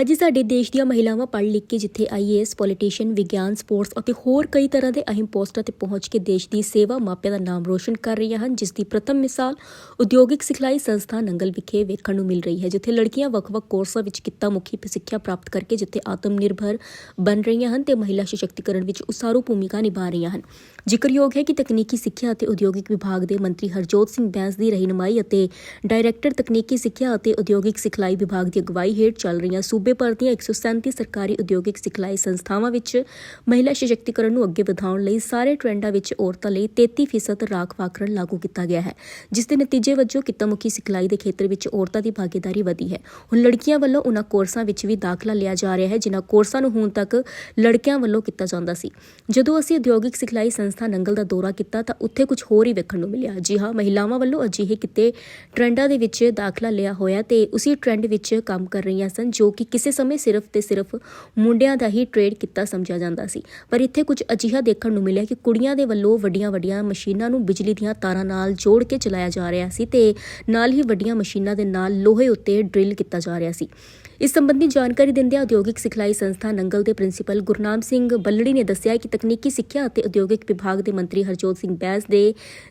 ਅੱਜ ਸਾਡੇ ਦੇਸ਼ ਦੀਆਂ ਮਹਿਲਾਵਾਂ ਪੜ੍ਹ ਲਿਖ ਕੇ ਜਿੱਥੇ ਆਈਏਐਸ ਪੋਲੀਟੀਸ਼ੀਅਨ, ਵਿਗਿਆਨ, ਸਪੋਰਟਸ ਅਤੇ ਹੋਰ ਕਈ ਤਰ੍ਹਾਂ ਦੇ ਅਹਿਮ ਪੋਸਟਾਂ ਤੇ ਪਹੁੰਚ ਕੇ ਦੇਸ਼ ਦੀ ਸੇਵਾ ਮਾਪਿਆਂ ਦਾ ਨਾਮ ਰੋਸ਼ਨ ਕਰ ਰਹੀਆਂ ਹਨ, ਜਿਸ ਦੀ ਪ੍ਰਥਮ ਮਿਸਾਲ ਉਦਯੋਗਿਕ ਸਿਖਲਾਈ ਸੰਸਥਾ ਨੰਗਲ ਵਿਖੇ ਵੇਖਣ ਨੂੰ ਮਿਲ ਰਹੀ ਹੈ, ਜਿੱਥੇ ਲੜਕੀਆਂ ਵੱਖ-ਵੱਖ ਕੋਰਸਾਂ ਵਿੱਚ ਕਿੱਤਾ ਮੁਖੀ ਸਿੱਖਿਆ ਪ੍ਰਾਪਤ ਕਰਕੇ ਜਿੱਥੇ ਆਤਮ ਨਿਰਭਰ ਬਣ ਰਹੀਆਂ ਹਨ ਤੇ ਮਹਿਲਾ ਸਸ਼ਕਤੀਕਰਨ ਵਿੱਚ ਉਸਾਰੂ ਭੂਮਿਕਾ ਨਿਭਾ ਰਹੀਆਂ ਹਨ। ਜ਼ਿਕਰਯੋਗ ਹੈ ਕਿ ਤਕਨੀਕੀ ਸਿੱਖਿਆ ਅਤੇ ਉਦਯੋਗਿਕ ਵਿਭਾਗ ਦੇ ਮੰਤਰੀ ਹਰਜੋਤ ਸਿੰਘ ਬੈਂਸ ਦੀ ਰਹਿਨੁਮਾਈ ਅਤੇ ਡਾਇਰੈਕਟਰ ਤਕਨੀਕੀ ਸਿੱਖਿਆ ਅਤੇ ਉਦਯੋਗਿਕ ਸਿਖਲਾਈ ਵਿਭਾਗ ਦੀ ਅਗਵਾਈ ਹੇਠ ਚੱਲ ਰਹੀਆਂ ਸੂਬੇ ਭਰ ਦੀਆਂ 137 ਸਰਕਾਰੀ ਉਦਯੋਗਿਕ ਸਿਖਲਾਈ ਸੰਸਥਾਵਾਂ ਵਿੱਚ ਮਹਿਲਾ ਸਸ਼ਕਤੀਕਰਨ ਨੂੰ ਅੱਗੇ ਵਧਾਉਣ ਲਈ ਸਾਰੇ ਟ੍ਰੈਂਡਾਂ ਵਿੱਚ ਔਰਤਾਂ ਲਈ 33% ਰਾਖਵਾਂਕਰਨ ਲਾਗੂ ਕੀਤਾ ਗਿਆ ਹੈ, ਜਿਸ ਦੇ ਨਤੀਜੇ ਵਜੋਂ ਕਿੱਤਾਮੁਖੀ ਸਿਖਲਾਈ ਦੇ ਖੇਤਰ ਵਿੱਚ ਔਰਤਾਂ ਦੀ ਭਾਗੀਦਾਰੀ ਵਧੀ ਹੈ। ਹੁਣ ਲੜਕੀਆਂ ਵੱਲੋਂ ਉਹਨਾਂ ਕੋਰਸਾਂ ਵਿੱਚ ਵੀ ਦਾਖਲਾ ਲਿਆ ਜਾ ਰਿਹਾ ਹੈ, ਜਿਨ੍ਹਾਂ ਕੋਰਸਾਂ ਨੂੰ ਹੁਣ ਤੱਕ ਲੜਕਿਆਂ ਵੱਲੋਂ ਕੀਤਾ ਜਾਂਦਾ ਸੀ। ਜਦੋਂ ਅਸੀਂ ਉਦਯੋਗਿਕ ਸਿਖਲਾਈ ਸੰਸਥਾ ਨੰਗਲ ਦਾ ਦੌਰਾ ਕੀਤਾ ਤਾਂ ਉੱਥੇ ਕੁਝ ਹੋਰ ਹੀ ਵੇਖਣ ਨੂੰ ਮਿਲਿਆ। ਜੀ ਹਾਂ, ਮਹਿਲਾਵਾਂ ਵੱਲੋਂ ਅਜਿਹੇ ਕਿਤੇ ਟ੍ਰੈਂਡਾਂ ਦੇ ਵਿੱਚ ਦਾਖਲਾ ਲਿਆ ਹੋਇਆ ਤੇ ਉਸੇ ਟ੍ਰੈਂਡ ਵਿੱਚ ਕੰਮ ਕਰ ਰਹੀਆਂ ਸਨ, ਜੋ ਕਿ ਕਿਸੇ ਸਮੇਂ ਸਿਰਫ ਤੇ ਸਿਰਫ ਮੁੰਡਿਆਂ ਦਾ ਹੀ ਟ੍ਰੇਡ ਕੀਤਾ ਸਮਝਿਆ ਜਾਂਦਾ ਸੀ। ਪਰ ਇੱਥੇ ਕੁਝ ਅਜਿਹਾ ਦੇਖਣ ਨੂੰ ਮਿਲਿਆ ਕਿ ਕੁੜੀਆਂ ਦੇ ਵੱਲੋਂ ਵੱਡੀਆਂ-ਵੱਡੀਆਂ ਮਸ਼ੀਨਾਂ ਨੂੰ ਬਿਜਲੀ ਦੀਆਂ ਤਾਰਾਂ ਨਾਲ ਜੋੜ ਕੇ ਚਲਾਇਆ ਜਾ ਰਿਹਾ ਸੀ ਤੇ ਨਾਲ ਹੀ ਵੱਡੀਆਂ ਮਸ਼ੀਨਾਂ ਦੇ ਨਾਲ ਲੋਹੇ ਉੱਤੇ ਡਰਿਲ ਕੀਤਾ ਜਾ ਰਿਹਾ ਸੀ। ਇਸ ਸੰਬੰਧੀ ਜਾਣਕਾਰੀ ਦਿੰਦਿਆਂ ਉਦਯੋਗਿਕ ਸਿਖਲਾਈ ਸੰਸਥਾ ਨੰਗਲ ਦੇ ਪ੍ਰਿੰਸੀਪਲ ਗੁਰਨਾਮ ਸਿੰਘ ਬੱਲੜੀ ਨੇ ਦੱਸਿਆ ਕਿ ਤਕਨੀਕੀ ਸਿੱਖਿਆ ਅਤੇ ਉਦਯੋਗਿਕ ਵਿਭਾਗ ਦੇ ਮੰਤਰੀ ਹਰਜੋਤ ਸਿੰਘ ਬੈਂਸ ਦੇ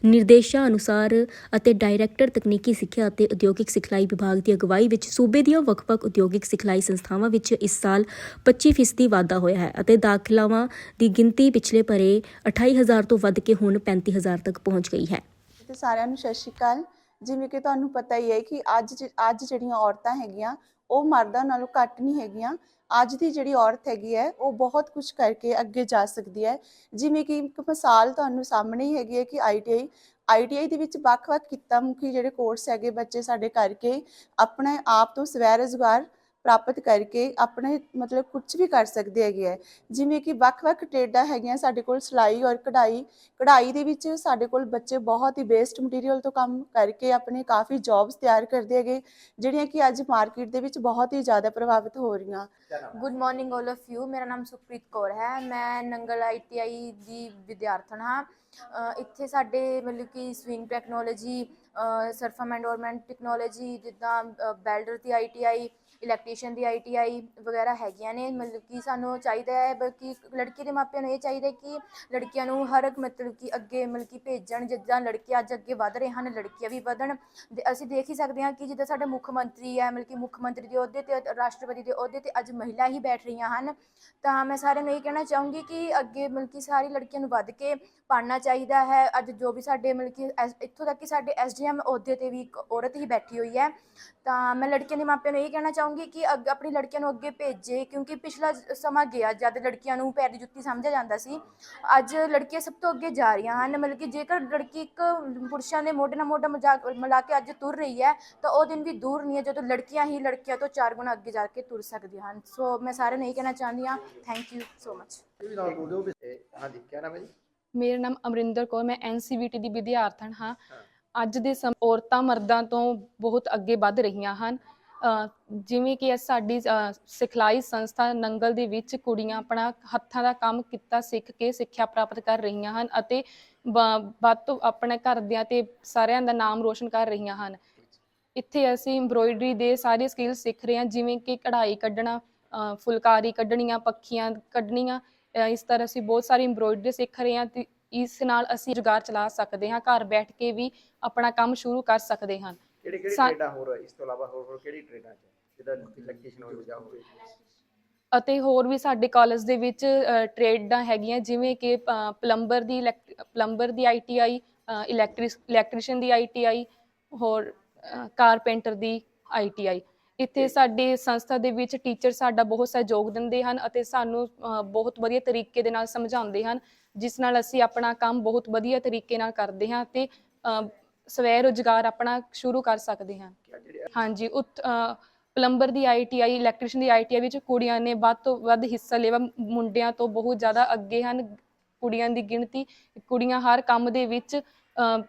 ਨਿਰਦੇਸ਼ਾਂ ਅਨੁਸਾਰ ਅਤੇ ਡਾਇਰੈਕਟਰ ਤਕਨੀਕੀ ਸਿੱਖਿਆ ਅਤੇ ਉਦਯੋਗਿਕ ਸਿਖਲਾਈ ਵਿਭਾਗ ਦੀ ਅਗਵਾਈ ਵਿੱਚ ਸੂਬੇ ਦੀਆਂ ਵੱਖ-ਵੱਖ ਉਦਯੋਗਿਕ ਸਿਖਲਾਈ ਸੰਸਥਾਵਾਂ ਵਿੱਚ ਇਸ ਸਾਲ 25% ਵਾਧਾ ਹੋਇਆ ਹੈ ਅਤੇ ਦਾਖਲਾਵਾਂ ਦੀ ਗਿਣਤੀ ਪਿਛਲੇ ਭਰੇ 28000 ਤੋਂ ਵੱਧ ਕੇ ਹੁਣ 35000 ਤੱਕ ਪਹੁੰਚ ਗਈ ਹੈ। ਤੇ ਸਾਰਿਆਂ ਨੂੰ ਸਤਿ ਸ਼੍ਰੀ ਅਕਾਲ। ਜਿਵੇਂ ਕਿ ਤੁਹਾਨੂੰ ਪਤਾ ਹੀ ਹੈ ਕਿ ਅੱਜ ਅੱਜ ਜਿਹੜੀਆਂ ਔਰਤਾਂ ਹੈਗੀਆਂ ਉਹ ਮਰਦਾਂ ਨਾਲੋਂ ਘੱਟ ਨਹੀਂ ਹੈਗੀਆਂ। ਅੱਜ ਦੀ ਜਿਹੜੀ ਔਰਤ ਹੈਗੀ ਹੈ, ਉਹ ਬਹੁਤ ਕੁਝ ਕਰਕੇ ਅੱਗੇ ਜਾ ਸਕਦੀ ਹੈ। ਜਿਵੇਂ ਕਿ ਇੱਕ ਮਿਸਾਲ ਤੁਹਾਨੂੰ ਸਾਹਮਣੇ ਹੀ ਹੈਗੀ ਹੈ ਕਿ ਆਈਟੀਆਈ ਆਈਟੀਆਈ ਦੇ ਵਿੱਚ ਵੱਖ-ਵੱਖ ਕਿੱਤਾ ਮੁਖੀ ਜਿਹੜੇ ਕੋਰਸ ਹੈਗੇ ਬੱਚੇ ਸਾਡੇ ਕਰਕੇ ਆਪਣੇ ਆਪ ਤੋਂ ਸਵੈ ਰੁਜ਼ਗਾਰ ਪ੍ਰਾਪਤ ਕਰਕੇ ਆਪਣੇ ਮਤਲਬ ਕੁਝ ਵੀ ਕਰ ਸਕਦੇ ਹੈਗੇ ਹੈ ਜਿਵੇਂ ਕਿ ਵੱਖ-ਵੱਖ ਟ੍ਰੇਡਾਂ ਹੈਗੀਆਂ ਸਾਡੇ ਕੋਲ ਸਿਲਾਈ ਔਰ ਕਢਾਈ। ਕਢਾਈ ਦੇ ਵਿੱਚ ਸਾਡੇ ਕੋਲ ਬੱਚੇ ਬਹੁਤ ਹੀ ਵੇਸਟ ਮਟੀਰੀਅਲ ਤੋਂ ਕੰਮ ਕਰਕੇ ਆਪਣੇ ਕਾਫੀ ਜੌਬਸ ਤਿਆਰ ਕਰਦੇ ਹੈਗੇ ਜਿਹੜੀਆਂ ਕਿ ਅੱਜ ਮਾਰਕੀਟ ਦੇ ਵਿੱਚ ਬਹੁਤ ਹੀ ਜ਼ਿਆਦਾ ਪ੍ਰਭਾਵਿਤ ਹੋ ਰਹੀਆਂ। Good morning all of you ਮੇਰਾ ਨਾਮ ਸੁਖਪ੍ਰੀਤ ਕੌਰ ਹੈ। ਮੈਂ ਨੰਗਲ ਆਈਟੀਆਈ ਦੀ ਵਿਦਿਆਰਥਣ ਹਾਂ। ਇੱਥੇ ਸਾਡੇ ਮਤਲਬ ਕਿ ਸਵਿੰਗ ਟੈਕਨੋਲੋਜੀ ਸਰਫਮ ਐਂਡੋਰਮੈਂਟ ਟੈਕਨੋਲੋਜੀ ਜਿੱਦਾਂ ਬੈਲਡਰ ਦੀ ਆਈਟੀਆਈ ਇਲੈਕਟ੍ਰੀਸ਼ੀਅਨ ਦੀ ਆਈਟੀਆਈ ਵਗੈਰਾ ਹੈਗੀਆਂ ਨੇ, ਮਤਲਬ ਕਿ ਸਾਨੂੰ ਚਾਹੀਦਾ ਹੈ, ਬਲਕਿ ਲੜਕੀ ਦੇ ਮਾਪਿਆਂ ਨੂੰ ਇਹ ਚਾਹੀਦਾ ਕਿ ਲੜਕੀਆਂ ਨੂੰ ਹਰ ਇੱਕ ਮਤਲਬ ਕਿ ਅੱਗੇ ਮਤਲਬ ਕਿ ਭੇਜਣ, ਜਿੱਦਾਂ ਲੜਕੇ ਅੱਜ ਅੱਗੇ ਵਧ ਰਹੇ ਹਨ, ਲੜਕੀਆਂ ਵੀ ਵਧਣ। ਤੇ ਅਸੀਂ ਦੇਖ ਹੀ ਸਕਦੇ ਹਾਂ ਕਿ ਜਿੱਦਾਂ ਸਾਡੇ ਮੁੱਖ ਮੰਤਰੀ ਹੈ, ਮਤਲਬ ਕਿ ਮੁੱਖ ਮੰਤਰੀ ਦੇ ਅਹੁਦੇ ਤੇ, ਰਾਸ਼ਟਰਪਤੀ ਦੇ ਅਹੁਦੇ ਤੇ ਅੱਜ ਮਹਿਲਾ ਹੀ ਬੈਠ ਰਹੀਆਂ ਹਨ। ਤਾਂ ਮੈਂ ਸਾਰਿਆਂ ਨੂੰ ਇਹ ਕਹਿਣਾ ਚਾਹੂੰਗੀ ਕਿ ਅੱਗੇ ਮਤਲਬ ਕਿ ਸਾਰੀ ਲੜਕੀਆਂ ਨੂੰ ਵੱਧ ਕੇ ਪੜ੍ਹਨਾ ਚਾਹੀਦਾ ਹੈ। ਅੱਜ ਜੋ ਵੀ ਸਾਡੇ ਮਤਲਬ ਕਿ ਐਸ- ਇੱਥੋਂ ਤੱਕ ਕਿ ਸਾਡੇ ਐਸਡੀਐਮ ਅਹੁਦੇ ਤੇ ਵੀ ਇੱਕ ਔਰਤ ਹੀ ਬੈਠੀ ਹੋਈ ਹੈ। ਤਾਂ ਮੈਂ ਲੜਕੀਆਂ ਦੇ ਮਾਪਿਆਂ ਨੂੰ ਇਹ ਕਹਿਣਾ ਚਾਹੂੰਗੀ ਕਿ ਅੱਗ ਆਪਣੀ ਲੜਕੀਆਂ ਨੂੰ ਅੱਗੇ ਭੇਜੇ ਕਿਉਂਕਿ ਪਿਛਲਾ ਸਮਾਂ ਗਿਆ ਜਦ ਲੜਕੀਆਂ ਨੂੰ ਪੈਰ ਦੀ ਜੁੱਤੀ ਸਮਝਿਆ ਜਾਂਦਾ ਸੀ। ਅੱਜ ਲੜਕੀਆਂ ਸਭ ਤੋਂ ਅੱਗੇ ਜਾ ਰਹੀਆਂ ਹਨ। ਮਤਲਬ ਕਿ ਜੇਕਰ ਲੜਕੀ ਇੱਕ ਪੁਰਸ਼ਾਂ ਦੇ ਮੋਢੇ ਨਾਲ ਮੋਢਾ ਮਜ਼ਾਕ ਮਿਲਾ ਕੇ ਅੱਜ ਤੁਰ ਰਹੀ ਹੈ ਤਾਂ ਉਹ ਦਿਨ ਵੀ ਦੂਰ ਨਹੀਂ ਹੈ ਜਦੋਂ ਲੜਕੀਆਂ ਹੀ ਲੜਕਿਆਂ ਤੋਂ ਚਾਰ ਗੁਣਾ ਅੱਗੇ ਜਾ ਕੇ ਤੁਰ ਸਕਦੀਆਂ ਹਨ। ਸੋ ਮੈਂ ਸਾਰਿਆਂ ਨੂੰ ਇਹ ਕਹਿਣਾ ਚਾਹੁੰਦੀ ਹਾਂ ਥੈਂਕ ਯੂ ਸੋ ਮਚ ਹਾਂਜੀ ਕੀ ਨਾਮ ਹੈ ਜੀ? ਮੇਰਾ ਨਾਮ ਅਮਰਿੰਦਰ ਕੌਰ ਮੈਂ ਐਨਸੀਬੀਟੀ ਦੀ ਵਿਦਿਆਰਥਣ ਹਾਂ। ਅੱਜ ਦੇ ਸਮੇਂ ਔਰਤਾਂ ਮਰਦਾਂ ਤੋਂ ਬਹੁਤ ਅੱਗੇ ਵੱਧ ਰਹੀਆਂ ਹਨ। ਜਿਵੇਂ ਕਿ ਸਾਡੀ ਸਿਖਲਾਈ ਸੰਸਥਾ ਨੰਗਲ ਦੇ ਵਿੱਚ ਕੁੜੀਆਂ ਆਪਣਾ ਹੱਥਾਂ ਦਾ ਕੰਮ ਕੀਤਾ, ਸਿੱਖ ਕੇ ਸਿੱਖਿਆ ਪ੍ਰਾਪਤ ਕਰ ਰਹੀਆਂ ਹਨ ਅਤੇ ਬ- ਵੱਧ ਤੋਂ ਆਪਣੇ ਘਰਦਿਆਂ ਤੇ ਸਾਰਿਆਂ ਦਾ ਨਾਮ ਰੋਸ਼ਨ ਕਰ ਰਹੀਆਂ ਹਨ। ਇੱਥੇ ਅਸੀਂ ਐਮਬ੍ਰੋਇਡਰੀ ਦੇ ਸਾਰੇ ਸਕਿੱਲ ਸਿੱਖ ਰਹੇ ਹਾਂ, ਜਿਵੇਂ ਕਿ ਕਢਾਈ ਕੱਢਣਾ ਫੁਲਕਾਰੀ ਕੱਢਣੀਆਂ, ਪੱਖੀਆਂ ਕੱਢਣੀਆਂ ਇਸ ਤਰ੍ਹਾਂ ਅਸੀਂ ਬਹੁਤ ਸਾਰੀ ਐਮਬ੍ਰੋਇਡਰੀ ਸਿੱਖ ਰਹੇ ਹਾਂ ਤੇ ਇਸ ਨਾਲ ਅਸੀਂ ਰੁਜ਼ਗਾਰ ਚਲਾ ਸਕਦੇ ਹਾਂ, ਘਰ ਬੈਠ ਕੇ ਵੀ ਆਪਣਾ ਕੰਮ ਸ਼ੁਰੂ ਕਰ ਸਕਦੇ ਹਾਂ। ਕਿਹੜੀ ਕਿਹੜੀ ਸਾ- ਟ੍ਰੇਡਾਂ ਹੋਰ? ਇਸ ਤੋਂ ਇਲਾਵਾ ਹੋਰ ਹੋਰ ਕਿਹੜੀ ਟ੍ਰੇਡਾਂ ਚ ਜਿਹਦਾ ਇਲੈਕਟ੍ਰੀਸ਼ੀਅਨ ਹੋਵੇ ਜਾਂ ਹੋਵੇ ਅਤੇ ਹੋਰ ਵੀ ਸਾਡੇ ਕਾਲਜ ਦੇ ਵਿੱਚ ਅ, ਟ੍ਰੇਡਾਂ ਹੈਗੀਆਂ ਜਿਵੇਂ ਕਿ ਅ, ਪਲੰਬਰ ਦੀ ਪਲੰਬਰ ਦੀ ਆਈਟੀਆਈ ਇਲੈਕਟ੍ਰਿਸ ਇਲੈਕਟ੍ਰੀਸ਼ੀਅਨ ਦੀ ਆਈਟੀਆਈ ਹੋਰ ਅ, ਕਾਰਪੈਂਟਰ ਦੀ ਆਈਟੀਆਈ ਇੱਥੇ ਸਾਡੀ ਸੰਸਥਾ ਦੇ ਵਿੱਚ ਟੀਚਰ ਸਾਡਾ ਬਹੁਤ ਸਹਿਯੋਗ ਦਿੰਦੇ ਹਨ ਅਤੇ ਸਾਨੂੰ ਅ, ਬਹੁਤ ਵਧੀਆ ਤਰੀਕੇ ਦੇ ਨਾਲ ਸਮਝਾਉਂਦੇ ਹਨ ਜਿਸ ਨਾਲ ਅਸੀਂ ਆਪਣਾ ਕੰਮ ਬਹੁਤ ਵਧੀਆ ਤਰੀਕੇ ਨਾਲ ਕਰਦੇ ਹਾਂ ਤੇ ਅ, ਸਵੈ ਰੁਜ਼ਗਾਰ ਆਪਣਾ ਸ਼ੁਰੂ ਕਰ ਸਕਦੇ ਹਾਂ। ਹਾਂਜੀ, ਉਤ ਪਲੰਬਰ ਦੀ ਆਈਟੀਆਈ ਇਲੈਕਟ੍ਰੀਸ਼ੀਅਨ ਦੀ ਆਈਟੀਆਈ ਵਿੱਚ ਕੁੜੀਆਂ ਨੇ ਵੱਧ ਤੋਂ ਵੱਧ ਹਿੱਸਾ ਲਿਆ। ਮੁੰਡਿਆਂ ਤੋਂ ਬਹੁਤ ਜ਼ਿਆਦਾ ਅੱਗੇ ਹਨ। ਕੁੜੀਆਂ ਦੀ ਗਿਣਤੀ ਕੁੜੀਆਂ ਹਰ ਕੰਮ ਦੇ ਵਿੱਚ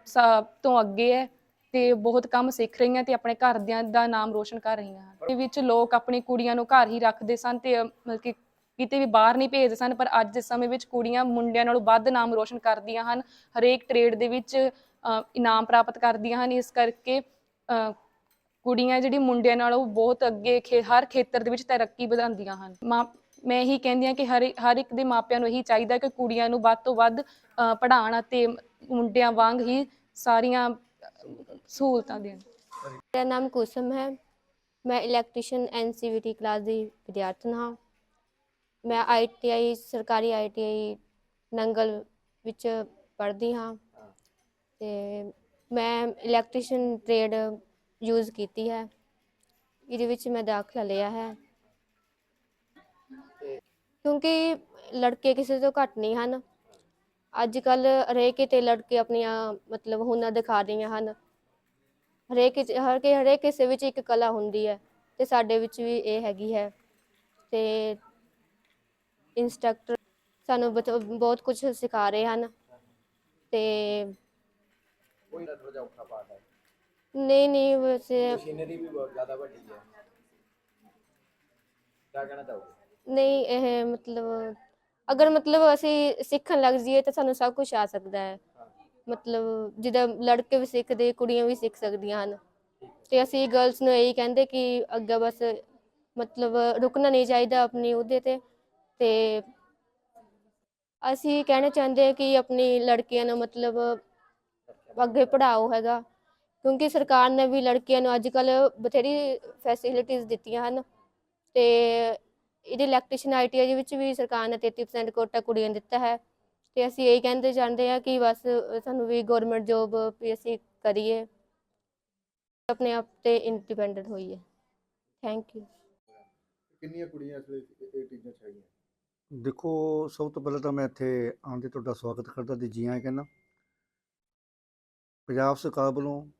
ਸਭ ਤੋਂ ਅੱਗੇ ਹੈ ਤੇ ਬਹੁਤ ਕੰਮ ਸਿੱਖ ਰਹੀਆਂ ਤੇ ਆਪਣੇ ਘਰਦਿਆਂ ਦਾ ਨਾਮ ਰੋਸ਼ਨ ਕਰ ਰਹੀਆਂ ਹਨ। ਇਹ ਵਿੱਚ ਲੋਕ ਆਪਣੀ ਕੁੜੀਆਂ ਨੂੰ ਘਰ ਹੀ ਰੱਖਦੇ ਸਨ ਤੇ ਮਤਲਬ ਕਿ ਕਿਤੇ ਵੀ ਬਾਹਰ ਨਹੀਂ ਭੇਜਦੇ ਸਨ, ਪਰ ਅੱਜ ਦੇ ਸਮੇਂ ਵਿੱਚ ਕੁੜੀਆਂ ਮੁੰਡਿਆਂ ਨਾਲੋਂ ਵੱਧ ਨਾਮ ਰੋਸ਼ਨ ਕਰਦੀਆਂ ਹਨ। ਹਰੇਕ ਟ੍ਰੇਡ ਦੇ ਵਿੱਚ ਇਨਾਮ ਪ੍ਰਾਪਤ ਕਰਦੀਆਂ ਹਨ। ਇਸ ਕਰਕੇ ਕੁੜੀਆਂ ਜਿਹੜੀ ਮੁੰਡਿਆਂ ਨਾਲੋਂ ਬਹੁਤ ਅੱਗੇ ਖੇ- ਹਰ ਖੇਤਰ ਦੇ ਵਿੱਚ ਤਰੱਕੀ ਵਧਾਉਂਦੀਆਂ ਹਨ। ਮਾਂ, ਮੈਂ ਇਹੀ ਕਹਿੰਦੀ ਹਾਂ ਕਿ ਹਰ ਹਰ ਇੱਕ ਦੇ ਮਾਪਿਆਂ ਨੂੰ ਇਹੀ ਚਾਹੀਦਾ ਕਿ ਕੁੜੀਆਂ ਨੂੰ ਵੱਧ ਤੋਂ ਵੱਧ ਪੜ੍ਹਾਉਣ ਅਤੇ ਮੁੰਡਿਆਂ ਵਾਂਗ ਹੀ ਸਾਰੀਆਂ ਸਹੂਲਤਾਂ ਦੇਣ। ਮੇਰਾ ਨਾਮ ਕੁਸਮ ਹੈ। ਮੈਂ ਇਲੈਕਟ੍ਰੀਸ਼ੀਅਨ ਐਨਸੀਵੀਟੀ ਕਲਾਸ ਦੀ ਵਿਦਿਆਰਥਣ ਹਾਂ। ਮੈਂ ਆਈਟੀਆਈ ਸਰਕਾਰੀ ਆਈਟੀਆਈ ਨੰਗਲ ਵਿੱਚ ਪੜ੍ਹਦੀ ਹਾਂ। ਤੇ ਮੈਂ ਇਲੈਕਟ੍ਰੀਸ਼ੀਅਨ ਟ੍ਰੇਡ ਯੂਜ਼ ਕੀਤੀ ਹੈ। ਇਹਦੇ ਵਿੱਚ ਮੈਂ ਦਾਖਲਾ ਲਿਆ ਹੈ। ਕਿਉਂਕਿ ਲੜਕੇ ਕਿਸੇ ਤੋਂ ਘੱਟ ਨਹੀਂ ਹਨ। ਅੱਜ ਕੱਲ ਹਰੇਕ 'ਤੇ ਲੜਕੇ ਆਪਣੀਆਂ ਮਤਲਬ ਹੁਨਰ ਦਿਖਾ ਰਹੀਆਂ ਹਨ। ਹਰੇਕ ਹਰ ਕੇ, ਹਰੇਕ ਕਿਸੇ ਵਿੱਚ ਇੱਕ ਕਲਾ ਹੁੰਦੀ ਹੈ ਤੇ ਸਾਡੇ ਵਿੱਚ ਵੀ ਇਹ ਹੈਗੀ ਹੈ। ਤੇ ਇੰਸਟ੍ਰਕਟਰ ਸਾਨੂੰ ਬਤ- ਬਹੁਤ ਕੁਝ ਸਿਖਾ ਰਹੇ ਹਨ। ਤੇ ਕੋਈ ਨਾ ਥੋੜਾ ਜਿਹਾ ਔਖਾ ਪਾਰਟ ਹੈ। ਨਹੀਂ ਨਹੀਂ ਵੈਸੇ ਮਸ਼ੀਨਰੀ ਵੀ ਬਹੁਤ ਜ਼ਿਆਦਾ ਵੱਡੀ ਹੈ। ਕੀ ਕਹਿਣਾ ਚਾਹੋਗੇ? ਨਹੀਂ ਇਹ ਮਤਲਬ ਅਗਰ ਮਤਲਬ ਅਸੀਂ ਸਿੱਖਣ ਲੱਗ ਜਾਈਏ ਤਾਂ ਸਾਨੂੰ ਸਭ ਕੁਝ ਆ ਸਕਦਾ ਹੈ। ਮਤਲਬ ਜਿੱਦਾਂ ਲੜਕੇ ਵੀ ਸਿੱਖਦੇ ਕੁੜੀਆਂ ਵੀ ਸਿੱਖ ਸਕਦੀਆਂ ਹਨ। ਤੇ ਅਸੀਂ ਗਰਲਸ ਨੂੰ ਇਹੀ ਕਹਿੰਦੇ ਕਿ ਅੱਗੇ ਬਸ ਮਤਲਬ ਰੁਕਣਾ ਨਹੀਂ ਚਾਹੀਦਾ ਆਪਣੀ ਉਹਦੇ ਤੇ। ਤੇ ਅਸੀਂ ਕਹਿਣਾ ਚਾਹੁੰਦੇ ਹਾਂ ਕਿ ਆਪਣੀ ਲੜਕੀਆਂ ਨੂੰ ਮਤਲਬ ਅੱਗੇ ਪੜਾਓ ਹੈਗਾ। ਕਿਉਂਕਿ ਸਰਕਾਰ ਨੇ ਵੀ ਲੜਕੀਆਂ ਨੂੰ ਅੱਜ ਕੱਲ ਬਥੇਰੀ ਫੈਸਿਲਿਟੀਆਂ ਦਿੱਤੀਆਂ ਹਨ ਤੇ ਇਹਦੇ ਇਲੈਕਟ੍ਰੀਸ਼ੀਅਨ ਆਈਟੀਆਈ ਵਿੱਚ ਵੀ ਸਰਕਾਰ ਨੇ 33% ਕੋਟਾ ਕੁੜੀਆਂ ਦਿੱਤਾ ਹੈ। ਤੇ ਅਸੀਂ ਇਹੀ ਕਹਿੰਦੇ ਚਾਹੁੰਦੇ ਹਾਂ ਕਿ ਬਸ ਸਾਨੂੰ ਵੀ ਗਵਰਨਮੈਂਟ ਜੋਬ ਵੀ ਅਸੀਂ ਕਰੀਏ। ਆਪਣੇ ਆਪ ਤੇ ਇੰਡੀਪੈਂਡੈਂਟ ਹੋਈਏ। ਥੈਂਕ ਯੂ ਕਿੰਨੀਆਂ ਕੁੜੀਆਂ ਇਸ ਵੇਲੇ ਇਹ ਟੀਚਰ ਹੈਗੀਆਂ? ਦੇਖੋ ਸਭ ਤੋਂ ਪਹਿਲਾਂ ਤਾਂ ਮੈਂ ਇੱਥੇ ਆਉਣ ਤੇ ਤੁਹਾਡਾ ਸਵਾਗਤ ਕਰਦਾ ਤੇ ਜੀ ਆਇਆਂ ਕਹਿੰਦਾ ਪੰਜਾਬ ਸਰਕਾਰ ਵੱਲੋਂ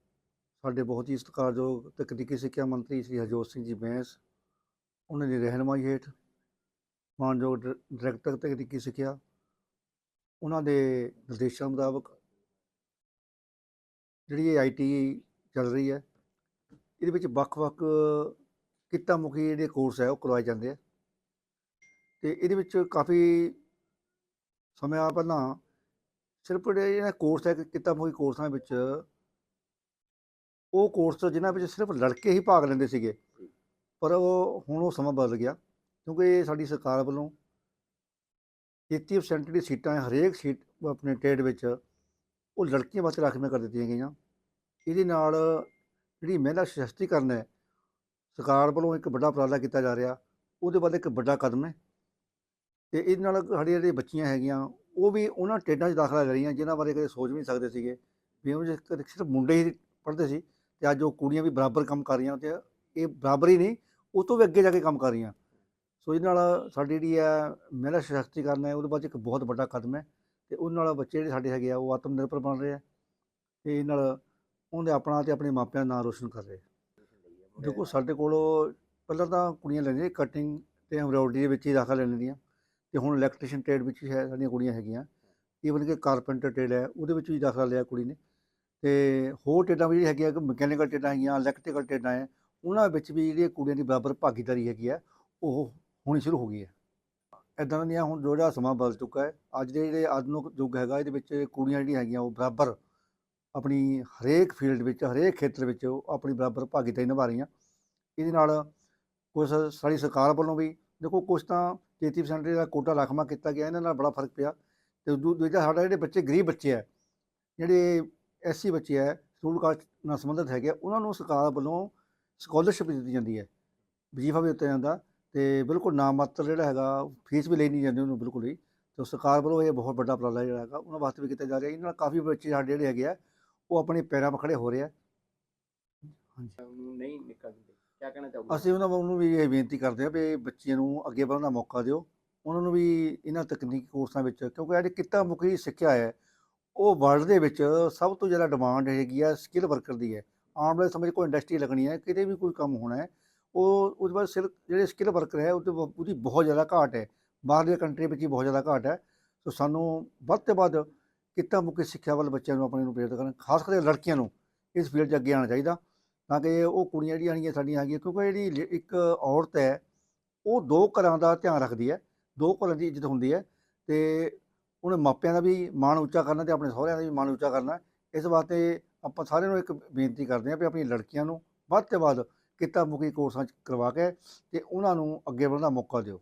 ਸਾਡੇ ਬਹੁਤ ਹੀ ਸਤਿਕਾਰਯੋਗ ਤਕਨੀਕੀ ਸਿੱਖਿਆ ਮੰਤਰੀ ਸ੍ਰੀ ਹਰਜੋਤ ਸਿੰਘ ਜੀ ਬੈਂਸ, ਉਹਨਾਂ ਦੀ ਰਹਿਨਮਾਈ ਹੇਠ ਮਾਨਯੋਗ ਡਾਇਰ- ਡਾਇਰੈਕਟਰ ਤਕਨੀਕੀ ਸਿੱਖਿਆ, ਉਹਨਾਂ ਦੇ ਨਿਰਦੇਸ਼ਾਂ ਮੁਤਾਬਕ ਜਿਹੜੀ ਇਹ ਆਈਟੀ ਚੱਲ ਰਹੀ ਹੈ, ਇਹਦੇ ਵਿੱਚ ਵੱਖ-ਵੱਖ ਕਿੱਤਾ ਮੁਖੀ ਜਿਹੜੇ ਕੋਰਸ ਹੈ ਉਹ ਕਰਵਾਏ ਜਾਂਦੇ ਆ। ਤੇ ਇਹਦੇ ਵਿੱਚ ਕਾਫੀ ਸਮਾਂ ਪਹਿਲਾਂ ਸਿਰਫ ਜਿਹੜੇ ਇਹਨਾਂ ਕੋਰਸ ਹੈ ਕਿੱਤਾ ਕੋਰਸਾਂ ਵਿੱਚ, ਉਹ ਕੋਰਸ ਜਿਨ੍ਹਾਂ ਵਿੱਚ ਸਿਰਫ ਲੜਕੇ ਹੀ ਭਾਗ ਲੈਂਦੇ ਸੀਗੇ। ਪਰ ਉਹ, ਹੁਣ ਉਹ ਸਮਾਂ ਬਦਲ ਗਿਆ, ਕਿਉਂਕਿ ਸਾਡੀ ਸਰਕਾਰ ਵੱਲੋਂ 33% ਦੀ ਸੀਟਾਂ, ਹਰੇਕ ਸੀਟ ਆਪਣੇ ਟ੍ਰੇਡ ਵਿੱਚ, ਉਹ ਲੜਕੀਆਂ ਵਾਸਤੇ ਰਾਖਵੀਆਂ ਕਰ ਦਿੱਤੀਆਂ ਗਈਆਂ। ਇਹਦੇ ਨਾਲ ਜਿਹੜੀ ਮਹਿਲਾ ਸਸ਼ਕਤੀਕਰਨ ਹੈ, ਸਰਕਾਰ ਵੱਲੋਂ ਇੱਕ ਵੱਡਾ ਉਪਰਾਲਾ ਕੀਤਾ ਜਾ ਰਿਹਾ, ਉਹਦੇ ਵੱਲ ਇੱਕ ਵੱਡਾ ਕਦਮ ਹੈ। ਤੇ ਇਹਦੇ ਨਾਲ ਸਾਡੀਆਂ ਜਿਹੜੀਆਂ ਬੱਚੀਆਂ ਹੈਗੀਆਂ ਉਹ ਵੀ ਉਹਨਾਂ ਟ੍ਰੇਡਾਂ 'ਚ ਦਾਖਲਾ ਲੈ ਰਹੀਆਂ, ਜਿਨ੍ਹਾਂ ਬਾਰੇ ਕਦੇ ਸੋਚ ਵੀ ਨਹੀਂ ਸਕਦੇ ਸੀਗੇ। ਵੀ ਉਹ ਜੇ ਕਦੇ ਸਿਰਫ ਮੁੰਡੇ ਹੀ ਪੜ੍ਹਦੇ ਸੀ ਤੇ ਅੱਜ ਉਹ ਕੁੜੀਆਂ ਵੀ ਬਰਾਬਰ ਕੰਮ ਕਰ ਰਹੀਆਂ ਤੇ ਇਹ ਬਰਾਬਰ ਹੀ ਨਹੀਂ, ਉਹ ਤੋਂ ਵੀ ਅੱਗੇ ਜਾ ਕੇ ਕੰਮ ਕਰ ਰਹੀਆਂ। ਸੋ ਇਹਦੇ ਨਾਲ ਸਾਡੀ ਜਿਹੜੀ ਹੈ ਮਹਿਲਾ ਸਸ਼ਕਤੀਕਰਨ ਹੈ, ਉਹਦੇ ਬਾਅਦ ਇੱਕ ਬਹੁਤ ਵੱਡਾ ਕਦਮ ਹੈ ਤੇ ਉਹਦੇ ਨਾਲ ਬੱਚੇ ਜਿਹੜੇ ਸਾਡੇ ਹੈਗੇ ਆ, ਉਹ ਆਤਮ ਨਿਰਭਰ ਬਣ ਰਹੇ ਆ ਤੇ ਇਹ ਨਾਲ ਉਹਦੇ ਆਪਣਾ ਤੇ ਆਪਣੇ ਮਾਪਿਆਂ ਦਾ ਨਾਂ ਰੋਸ਼ਨ ਕਰ ਰਹੇ ਦੇਖੋ, ਸਾਡੇ ਕੋਲ ਪਹਿਲਾਂ ਤਾਂ ਕੁੜੀਆਂ ਲੈਂਦੀਆਂ ਕਟਿੰਗ ਤੇ ਐਮਬ੍ਰੋਇਡਰੀ ਦੇ ਵਿੱਚ ਹੀ ਦਾਖਲਾ ਲੈ ਲੈਂਦੀਆਂ। ਤੇ ਹੁਣ ਇਲੈਕਟ੍ਰੀਸ਼ੀਅਨ ਟ੍ਰੇਡ ਵਿੱਚ ਵੀ ਹੈ, ਸਾਡੀਆਂ ਕੁੜੀਆਂ ਹੈਗੀਆਂ। ਈਵਨ ਕਿ ਕਾਰਪੈਂਟਰ ਟ੍ਰੇਡ ਹੈ, ਉਹਦੇ ਵਿੱਚ ਵੀ ਦਾਖਲਾ ਲਿਆ ਕੁੜੀ ਨੇ। ਤੇ ਹੋਰ ਟ੍ਰੇਡਾਂ ਵੀ ਜਿਹੜੀ ਹੈਗੀਆਂ ਕਿ ਮਕੈਨੀਕਲ ਟ੍ਰੇਡਾਂ ਹੈਗੀਆਂ ਇਲੈਕਟ੍ਰੀਕਲ ਟ੍ਰੇਡਾਂ ਹੈ ਉਹਨਾਂ ਵਿੱਚ ਵੀ ਜਿਹੜੀਆਂ ਕੁੜੀਆਂ ਦੀ ਬਰਾਬਰ ਭਾਗੀਦਾਰੀ ਹੈਗੀ ਹੈ ਉਹ ਹੋਣੀ ਸ਼ੁਰੂ ਹੋ ਗਈ ਹੈ। ਇਦਾਂ ਦੀਆਂ ਹੁਣ ਜੋ ਜਿਹੜਾ ਸਮਾਂ ਬਦਲ ਚੁੱਕਾ ਹੈ। ਅੱਜ ਦੇ ਜਿਹੜੇ ਆਧੁਨਿਕ ਯੁੱਗ ਹੈਗਾ, ਇਹਦੇ ਵਿੱਚ ਕੁੜੀਆਂ ਜਿਹੜੀਆਂ ਹੈਗੀਆਂ, ਉਹ ਬਰਾਬਰ ਆਪਣੀ ਹਰੇਕ ਫੀਲਡ ਵਿੱਚ, ਹਰੇਕ ਖੇਤਰ ਵਿੱਚ ਉਹ ਆਪਣੀ ਬਰਾਬਰ ਭਾਗੀਦਾਰੀ ਨਿਭਾ ਰਹੀਆਂ। ਇਹਦੇ ਨਾਲ ਕੁਝ ਸਾਡੀ ਸਰਕਾਰ ਵੱਲੋਂ ਵੀ, ਦੇਖੋ ਕੁਝ ਤਾਂ 33% ਦਾ ਕੋਟਾ ਰਾਖਵਾਂ ਕੀਤਾ ਗਿਆ ਇਹਨਾਂ ਨਾਲ ਬੜਾ ਫ਼ਰਕ ਪਿਆ। ਤੇ ਦੂ- ਦੂਜਾ ਸਾਡਾ ਜਿਹੜੇ ਬੱਚੇ ਗਰੀਬ ਬੱਚੇ ਆ ਜਿਹੜੇ ਐਸਸੀ ਬੱਚੇ ਆ ਸਕੂਲ ਕਾਲਜ ਨਾਲ ਸੰਬੰਧਿਤ ਹੈਗੇ ਆ, ਉਹਨਾਂ ਨੂੰ ਸਰਕਾਰ ਵੱਲੋਂ ਸਕਾਲਰਸ਼ਿਪ ਦਿੱਤੀ ਜਾਂਦੀ ਹੈ। ਵਜ਼ੀਫਾ ਵੀ ਦਿੱਤਾ ਜਾਂਦਾ ਤੇ ਬਿਲਕੁਲ ਨਾਮ ਮਾਤਰ ਜਿਹੜਾ ਹੈਗਾ ਫੀਸ ਵੀ ਲਈ ਨਹੀਂ ਜਾਂਦੀ ਉਹਨੂੰ ਬਿਲਕੁਲ ਹੀ ਤੇ ਸਰਕਾਰ ਵੱਲੋਂ ਇਹ ਬਹੁਤ ਵੱਡਾ ਉਪਰਾਲਾ ਜਿਹੜਾ ਹੈਗਾ ਉਹਨਾਂ ਵਾਸਤੇ ਵੀ ਕੀਤਾ ਜਾ ਰਿਹਾ। ਇਹਨਾਂ ਨਾਲ ਕਾਫੀ ਬੱਚੇ ਸਾਡੇ ਜਿਹੜੇ ਹੈਗੇ ਆ ਉਹ ਆਪਣੇ ਪੈਰਾਂ 'ਤੇ ਖੜੇ ਹੋ ਰਹੇ ਆ। ਹਾਂਜੀ। ਨਹੀਂ ਨਿਕਲ ਕੀ ਕਹਿਣਾ ਚਾਹੋਗੇ? ਅਸੀਂ ਉਹਨਾਂ ਨੂੰ ਵੀ ਇਹ ਬੇਨਤੀ ਕਰਦੇ ਹਾਂ ਵੀ ਬੱਚਿਆਂ ਨੂੰ ਅੱਗੇ ਵਧਣ ਦਾ ਮੌਕਾ ਦਿਓ। ਉਹਨਾਂ ਨੂੰ ਵੀ ਇਹਨਾਂ ਤਕਨੀਕੀ ਕੋਰਸਾਂ ਵਿੱਚ, ਕਿਉਂਕਿ ਜਿਹੜੀ ਕਿੱਤਾ ਮੁਖੀ ਸਿੱਖਿਆ ਹੈ, ਉਹ ਵਰਲਡ ਦੇ ਵਿੱਚ ਸਭ ਤੋਂ ਜ਼ਿਆਦਾ ਡਿਮਾਂਡ ਹੈਗੀ ਆ ਸਕਿੱਲ ਵਰਕਰ ਦੀ ਹੈ। ਆਉਣ ਵਾਲੇ ਸਮੇਂ 'ਚ ਕੋਈ ਇੰਡਸਟਰੀ ਲੱਗਣੀ ਹੈ, ਕਿਤੇ ਵੀ ਕੋਈ ਕੰਮ ਹੋਣਾ ਹੈ, ਉਹ ਉਹਦੇ ਬਾਅਦ ਸਿਰ ਜਿਹੜੇ ਸਕਿੱਲ ਵਰਕਰ ਹੈ ਉਹਦੇ ਉਹਦੀ ਬਹੁਤ ਜ਼ਿਆਦਾ ਘਾਟ ਹੈ। ਬਾਹਰਲੇ ਕੰਟਰੀ ਵਿੱਚ ਹੀ ਬਹੁਤ ਜ਼ਿਆਦਾ ਘਾਟ ਹੈ। ਸੋ ਸਾਨੂੰ ਵੱਧ ਤੋਂ ਵੱਧ ਕਿੱਤਾ ਮੁਖੀ ਸਿੱਖਿਆ ਵੱਲ ਬੱਚਿਆਂ ਨੂੰ ਆਪਣੇ ਨੂੰ ਪ੍ਰੇਰਿਤ ਕਰਨ, ਖਾਸ ਕਰਕੇ ਲੜਕੀਆਂ ਨੂੰ ਇਸ ਫੀਲਡ 'ਚ ਅੱਗੇ ਆਉਣਾ ਚਾਹੀਦਾ। ਤਾਂ ਕਿ ਉਹ ਕੁੜੀਆਂ ਜਿਹੜੀਆਂ ਹੈਗੀਆਂ ਸਾਡੀਆਂ ਹੈਗੀਆਂ, ਕਿਉਂਕਿ ਜਿਹੜੀ ਲੇ- ਇੱਕ ਔਰਤ ਹੈ, ਉਹ ਦੋ ਘਰਾਂ ਦਾ ਧਿਆਨ ਰੱਖਦੀ ਹੈ, ਦੋ ਘਰਾਂ ਦੀ ਇੱਜ਼ਤ ਹੁੰਦੀ ਹੈ ਤੇ ਉਹਨੇ ਮਾਪਿਆਂ ਦਾ ਵੀ ਮਾਣ ਉੱਚਾ ਕਰਨਾ ਤੇ ਆਪਣੇ ਸਹੁਰਿਆਂ ਦਾ ਵੀ ਮਾਣ ਉੱਚਾ ਕਰਨਾ। ਇਸ ਵਾਸਤੇ ਆਪਾਂ ਸਾਰਿਆਂ ਨੂੰ ਇੱਕ ਬੇਨਤੀ ਕਰਦੇ ਹਾਂ ਵੀ ਆਪਣੀ ਲੜਕੀਆਂ ਨੂੰ ਵੱਧ ਤੋਂ ਵੱਧ ਕਿੱਤਾ ਮੁਖੀ ਕੋਰਸਾਂ 'ਚ ਕਰਵਾ ਕੇ ਤੇ ਉਹਨਾਂ ਨੂੰ ਅੱਗੇ ਵਧਣ ਦਾ ਮੌਕਾ ਦਿਓ।